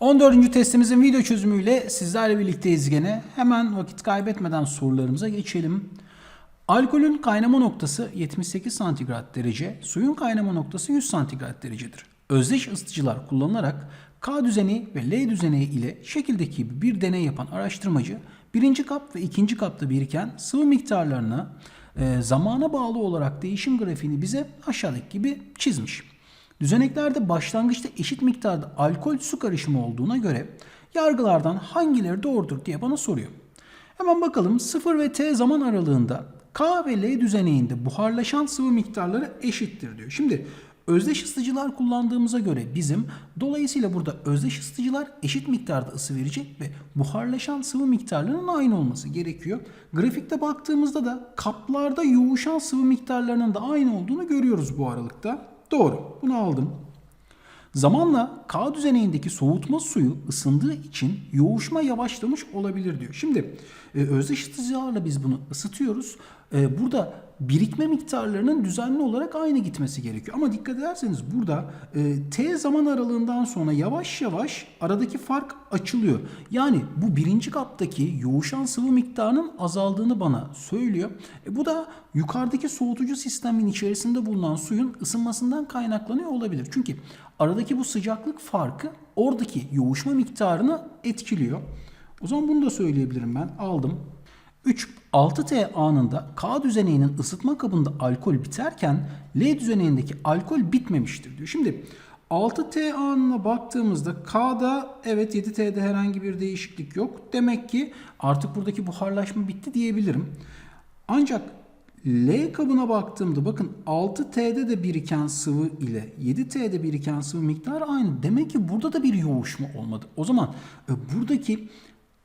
14. testimizin video çözümüyle sizlerle birlikteyiz gene. Hemen vakit kaybetmeden sorularımıza geçelim. Alkolün kaynama noktası 78 santigrat derece, suyun kaynama noktası 100 santigrat derecedir. Özdeş ısıtıcılar kullanılarak K düzeneği ve L düzeneği ile şekildeki bir deney yapan araştırmacı birinci kap ve ikinci kapta biriken sıvı miktarlarını e, zamana bağlı olarak değişim grafiğini bize aşağıdaki gibi çizmiş. Düzeneklerde başlangıçta eşit miktarda alkol su karışımı olduğuna göre yargılardan hangileri doğrudur diye bana soruyor. Hemen bakalım 0 ve t zaman aralığında K ve L düzeneğinde buharlaşan sıvı miktarları eşittir diyor. Şimdi özdeş ısıtıcılar kullandığımıza göre bizim dolayısıyla burada özdeş ısıtıcılar eşit miktarda ısı verecek ve buharlaşan sıvı miktarlarının aynı olması gerekiyor. Grafikte baktığımızda da kaplarda yoğuşan sıvı miktarlarının da aynı olduğunu görüyoruz bu aralıkta. Doğru. Bunu aldım. Zamanla K düzeneğindeki soğutma suyu ısındığı için yoğuşma yavaşlamış olabilir diyor. Şimdi e, özdeş ısıtıcılarla biz bunu ısıtıyoruz. E, burada birikme miktarlarının düzenli olarak aynı gitmesi gerekiyor. Ama dikkat ederseniz burada e, T zaman aralığından sonra yavaş yavaş aradaki fark açılıyor. Yani bu birinci kaptaki yoğuşan sıvı miktarının azaldığını bana söylüyor. E, bu da yukarıdaki soğutucu sistemin içerisinde bulunan suyun ısınmasından kaynaklanıyor olabilir. Çünkü aradaki bu sıcaklık farkı oradaki yoğuşma miktarını etkiliyor. O zaman bunu da söyleyebilirim ben. Aldım. 3 6T anında K düzeneğinin ısıtma kabında alkol biterken L düzeneğindeki alkol bitmemiştir diyor. Şimdi 6T anına baktığımızda K'da evet 7T'de herhangi bir değişiklik yok. Demek ki artık buradaki buharlaşma bitti diyebilirim. Ancak L kabına baktığımda bakın 6T'de de biriken sıvı ile 7T'de biriken sıvı miktarı aynı. Demek ki burada da bir yoğuşma olmadı. O zaman e, buradaki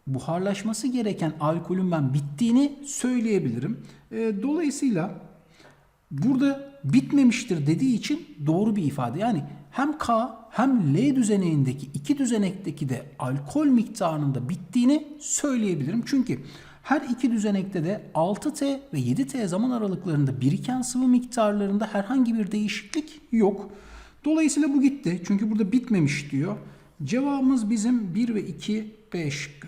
buharlaşması gereken alkolün ben bittiğini söyleyebilirim. E, dolayısıyla burada bitmemiştir dediği için doğru bir ifade. Yani hem K hem L düzeneğindeki iki düzenekteki de alkol miktarının da bittiğini söyleyebilirim. Çünkü her iki düzenekte de 6T ve 7T zaman aralıklarında biriken sıvı miktarlarında herhangi bir değişiklik yok. Dolayısıyla bu gitti. Çünkü burada bitmemiş diyor. Cevabımız bizim 1 ve 2 B şıkkı.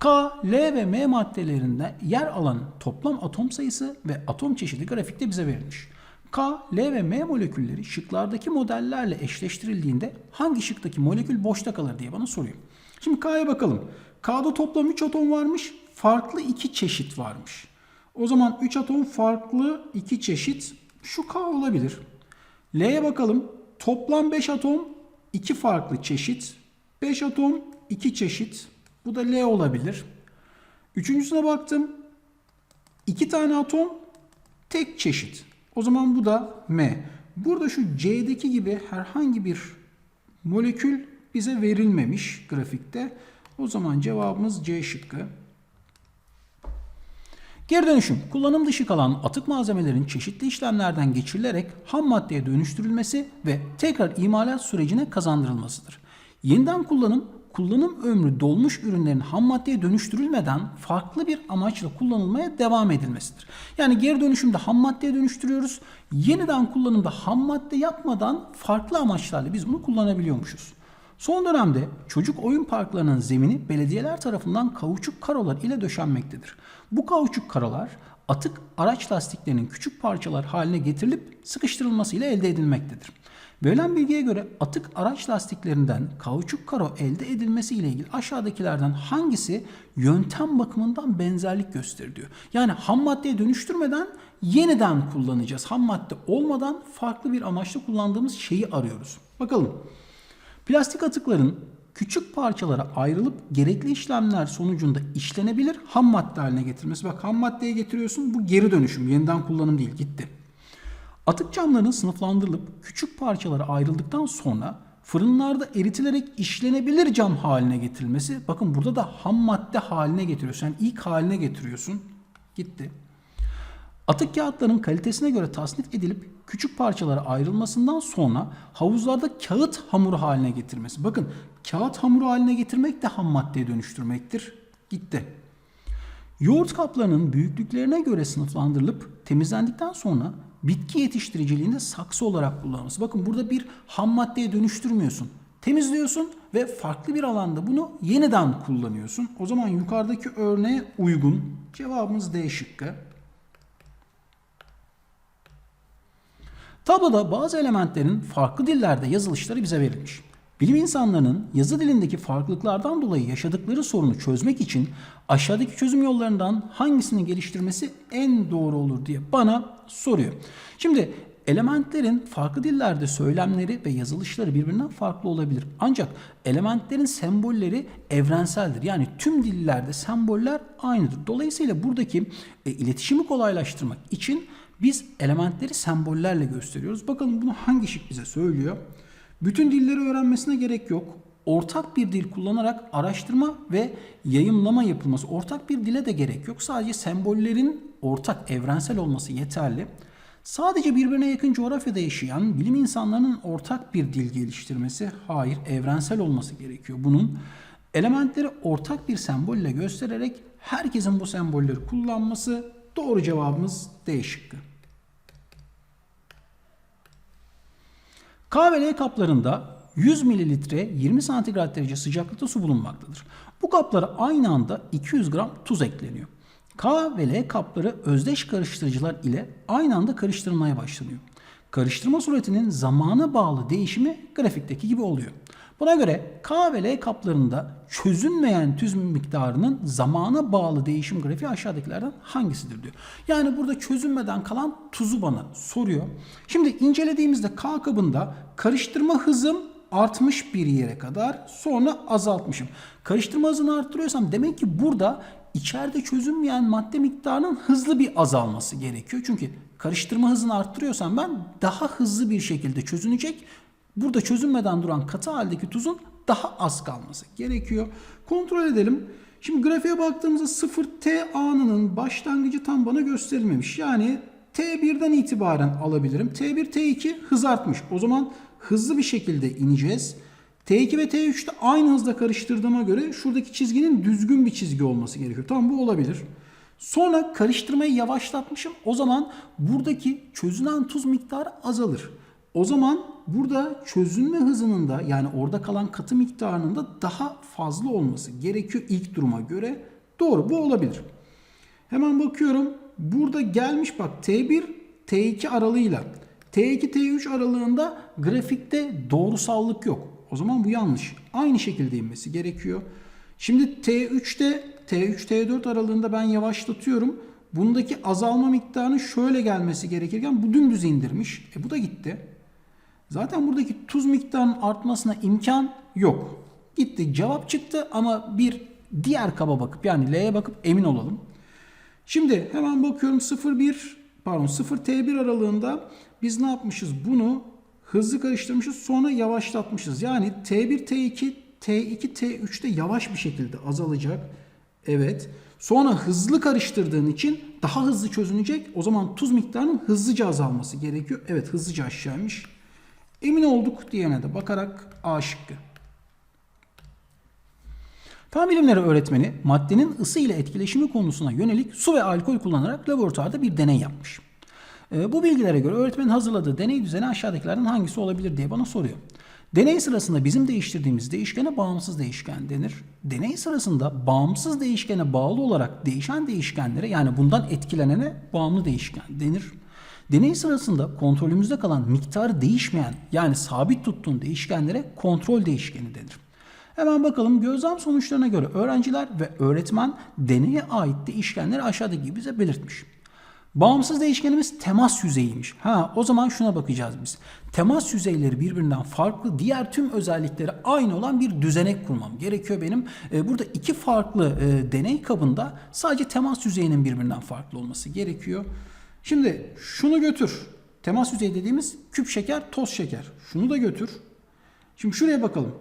K, L ve M maddelerinde yer alan toplam atom sayısı ve atom çeşidi grafikte bize verilmiş. K, L ve M molekülleri şıklardaki modellerle eşleştirildiğinde hangi şıktaki molekül boşta kalır diye bana soruyor. Şimdi K'ya bakalım. K'da toplam 3 atom varmış, farklı 2 çeşit varmış. O zaman 3 atom farklı 2 çeşit şu K olabilir. L'ye bakalım. Toplam 5 atom 2 farklı çeşit. 5 atom 2 çeşit. Bu da L olabilir. Üçüncüsüne baktım. 2 tane atom tek çeşit. O zaman bu da M. Burada şu C'deki gibi herhangi bir molekül bize verilmemiş grafikte. O zaman cevabımız C şıkkı. Geri dönüşüm, kullanım dışı kalan atık malzemelerin çeşitli işlemlerden geçirilerek ham maddeye dönüştürülmesi ve tekrar imalat sürecine kazandırılmasıdır. Yeniden kullanım, kullanım ömrü dolmuş ürünlerin ham maddeye dönüştürülmeden farklı bir amaçla kullanılmaya devam edilmesidir. Yani geri dönüşümde ham maddeye dönüştürüyoruz. Yeniden kullanımda ham madde yapmadan farklı amaçlarla biz bunu kullanabiliyormuşuz. Son dönemde çocuk oyun parklarının zemini belediyeler tarafından kauçuk karolar ile döşenmektedir. Bu kauçuk karolar atık araç lastiklerinin küçük parçalar haline getirilip sıkıştırılması ile elde edilmektedir. Verilen bilgiye göre atık araç lastiklerinden kauçuk karo elde edilmesi ile ilgili aşağıdakilerden hangisi yöntem bakımından benzerlik gösterir diyor. Yani ham maddeye dönüştürmeden yeniden kullanacağız. Ham madde olmadan farklı bir amaçla kullandığımız şeyi arıyoruz. Bakalım. Plastik atıkların küçük parçalara ayrılıp gerekli işlemler sonucunda işlenebilir ham madde haline getirmesi. Bak ham maddeye getiriyorsun bu geri dönüşüm yeniden kullanım değil gitti. Atık camların sınıflandırılıp küçük parçalara ayrıldıktan sonra fırınlarda eritilerek işlenebilir cam haline getirilmesi. Bakın burada da ham madde haline getiriyorsun. Yani ilk haline getiriyorsun. Gitti. Atık kağıtların kalitesine göre tasnif edilip küçük parçalara ayrılmasından sonra havuzlarda kağıt hamuru haline getirmesi. Bakın kağıt hamuru haline getirmek de ham maddeye dönüştürmektir. Gitti. Yoğurt kaplarının büyüklüklerine göre sınıflandırılıp temizlendikten sonra bitki yetiştiriciliğinde saksı olarak kullanılması. Bakın burada bir ham maddeye dönüştürmüyorsun. Temizliyorsun ve farklı bir alanda bunu yeniden kullanıyorsun. O zaman yukarıdaki örneğe uygun. Cevabımız D şıkkı. Tabloda bazı elementlerin farklı dillerde yazılışları bize verilmiş. Bilim insanlarının yazı dilindeki farklılıklardan dolayı yaşadıkları sorunu çözmek için aşağıdaki çözüm yollarından hangisini geliştirmesi en doğru olur diye bana soruyor. Şimdi elementlerin farklı dillerde söylemleri ve yazılışları birbirinden farklı olabilir. Ancak elementlerin sembolleri evrenseldir. Yani tüm dillerde semboller aynıdır. Dolayısıyla buradaki e, iletişimi kolaylaştırmak için biz elementleri sembollerle gösteriyoruz. Bakalım bunu hangi şık bize söylüyor? Bütün dilleri öğrenmesine gerek yok. Ortak bir dil kullanarak araştırma ve yayımlama yapılması. Ortak bir dile de gerek yok. Sadece sembollerin ortak evrensel olması yeterli. Sadece birbirine yakın coğrafyada yaşayan bilim insanlarının ortak bir dil geliştirmesi hayır evrensel olması gerekiyor. Bunun elementleri ortak bir sembolle göstererek herkesin bu sembolleri kullanması doğru cevabımız D şıkkı. K ve L kaplarında 100 mililitre 20 santigrat derece sıcaklıkta su bulunmaktadır. Bu kaplara aynı anda 200 gram tuz ekleniyor. K ve L kapları özdeş karıştırıcılar ile aynı anda karıştırılmaya başlanıyor. Karıştırma suretinin zamana bağlı değişimi grafikteki gibi oluyor. Buna göre K ve L kaplarında çözünmeyen tuz miktarının zamana bağlı değişim grafiği aşağıdakilerden hangisidir diyor. Yani burada çözünmeden kalan tuzu bana soruyor. Şimdi incelediğimizde K kabında karıştırma hızım artmış bir yere kadar sonra azaltmışım. Karıştırma hızını arttırıyorsam demek ki burada içeride çözünmeyen madde miktarının hızlı bir azalması gerekiyor. Çünkü karıştırma hızını arttırıyorsam ben daha hızlı bir şekilde çözünecek Burada çözünmeden duran katı haldeki tuzun daha az kalması gerekiyor. Kontrol edelim. Şimdi grafiğe baktığımızda 0T anının başlangıcı tam bana gösterilmemiş. Yani T1'den itibaren alabilirim. T1, T2 hız artmış. O zaman hızlı bir şekilde ineceğiz. T2 ve T3'te aynı hızda karıştırdığıma göre şuradaki çizginin düzgün bir çizgi olması gerekiyor. Tamam bu olabilir. Sonra karıştırmayı yavaşlatmışım. O zaman buradaki çözünen tuz miktarı azalır. O zaman burada çözünme hızının da yani orada kalan katı miktarının da daha fazla olması gerekiyor ilk duruma göre. Doğru bu olabilir. Hemen bakıyorum. Burada gelmiş bak T1 T2 aralığıyla T2 T3 aralığında grafikte doğrusallık yok. O zaman bu yanlış. Aynı şekilde inmesi gerekiyor. Şimdi T3'te T3 T4 aralığında ben yavaşlatıyorum. Bundaki azalma miktarının şöyle gelmesi gerekirken bu dümdüz indirmiş. E bu da gitti. Zaten buradaki tuz miktarının artmasına imkan yok. Gitti cevap çıktı ama bir diğer kaba bakıp yani L'ye bakıp emin olalım. Şimdi hemen bakıyorum 0,1 pardon 0 T1 aralığında biz ne yapmışız? Bunu hızlı karıştırmışız sonra yavaşlatmışız. Yani T1 T2 T2 T3'te yavaş bir şekilde azalacak. Evet. Sonra hızlı karıştırdığın için daha hızlı çözünecek. O zaman tuz miktarının hızlıca azalması gerekiyor. Evet hızlıca aşağıymış. Emin olduk diyene de bakarak A şıkkı. Fen bilimleri öğretmeni maddenin ısı ile etkileşimi konusuna yönelik su ve alkol kullanarak laboratuvarda bir deney yapmış. E, bu bilgilere göre öğretmenin hazırladığı deney düzeni aşağıdakilerden hangisi olabilir diye bana soruyor. Deney sırasında bizim değiştirdiğimiz değişkene bağımsız değişken denir. Deney sırasında bağımsız değişkene bağlı olarak değişen değişkenlere yani bundan etkilenene bağımlı değişken denir. Deney sırasında kontrolümüzde kalan miktarı değişmeyen yani sabit tuttuğun değişkenlere kontrol değişkeni denir. Hemen bakalım gözlem sonuçlarına göre öğrenciler ve öğretmen deneye ait değişkenleri aşağıdaki gibi bize belirtmiş. Bağımsız değişkenimiz temas yüzeyiymiş. Ha o zaman şuna bakacağız biz. Temas yüzeyleri birbirinden farklı, diğer tüm özellikleri aynı olan bir düzenek kurmam gerekiyor benim. Ee, burada iki farklı e, deney kabında sadece temas yüzeyinin birbirinden farklı olması gerekiyor. Şimdi şunu götür. Temas yüzeyi dediğimiz küp şeker, toz şeker. Şunu da götür. Şimdi şuraya bakalım.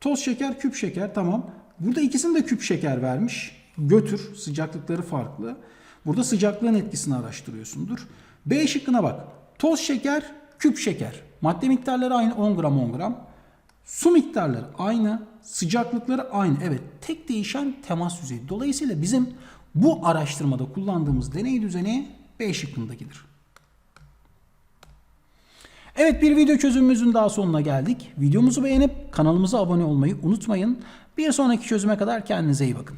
Toz şeker, küp şeker tamam. Burada ikisini de küp şeker vermiş. Götür. Sıcaklıkları farklı. Burada sıcaklığın etkisini araştırıyorsundur. B şıkkına bak. Toz şeker, küp şeker. Madde miktarları aynı 10 gram 10 gram. Su miktarları aynı. Sıcaklıkları aynı. Evet tek değişen temas yüzeyi. Dolayısıyla bizim bu araştırmada kullandığımız deney düzeni B şıkkında gelir. Evet bir video çözümümüzün daha sonuna geldik. Videomuzu beğenip kanalımıza abone olmayı unutmayın. Bir sonraki çözüme kadar kendinize iyi bakın.